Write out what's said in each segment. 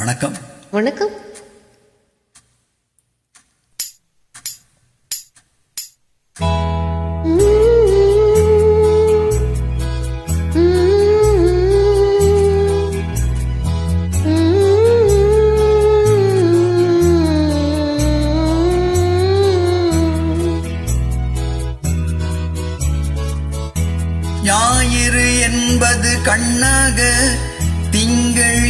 வணக்கம். வணக்கம். ஞாயிறு என்பது கண்ணாக திங்கள்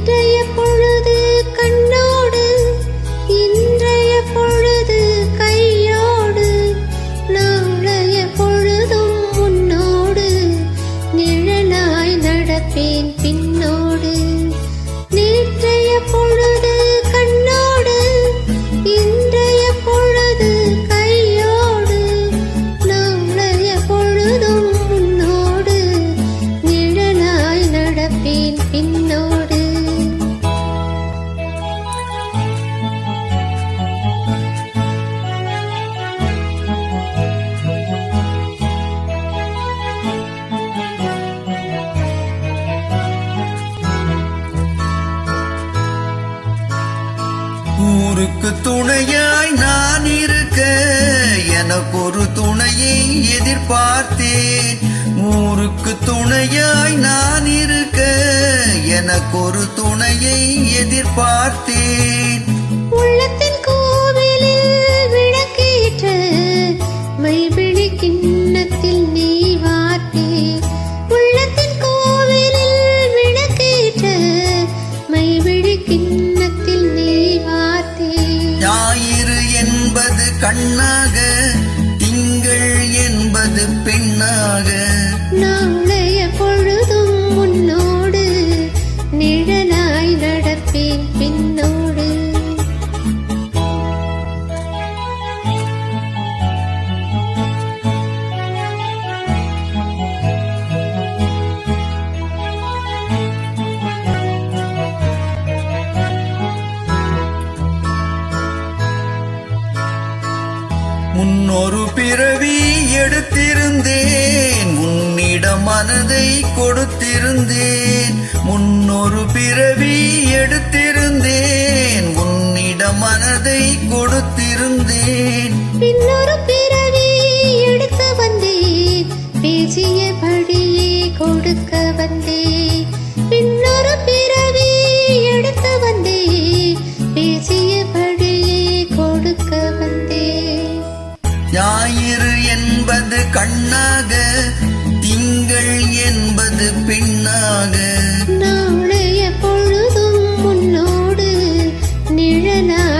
ஊருக்கு துணையாய் நான் இருக்க எனக்கு ஒரு துணையை எதிர்பார்த்தேன். ஊருக்கு துணையாய் நான் இருக்க எனக்கு ஒரு துணையை எதிர்பார்த்தேன். உள்ளத்தின் கோவிலில் விளக்கேற்று மைவிழி கிண்ணத்தில் நீ வார்த்தே. உள்ளத்தின் என்பது கண்ணாக முன்னொரு பிறவி எடுத்திருந்தேன். உன்னிடம் மனதை கொடுத்திருந்தேன். முன்னொரு பிறவி எடுத்திருந்தேன். உன்னிடம் மனதை கொடுத்திருந்தேன். பின்னொரு ஞாயிறு என்பது கண்ணாக திங்கள் என்பது பெண்ணாக. நாளைய பொழுதும் உன்னோடு நிழலாக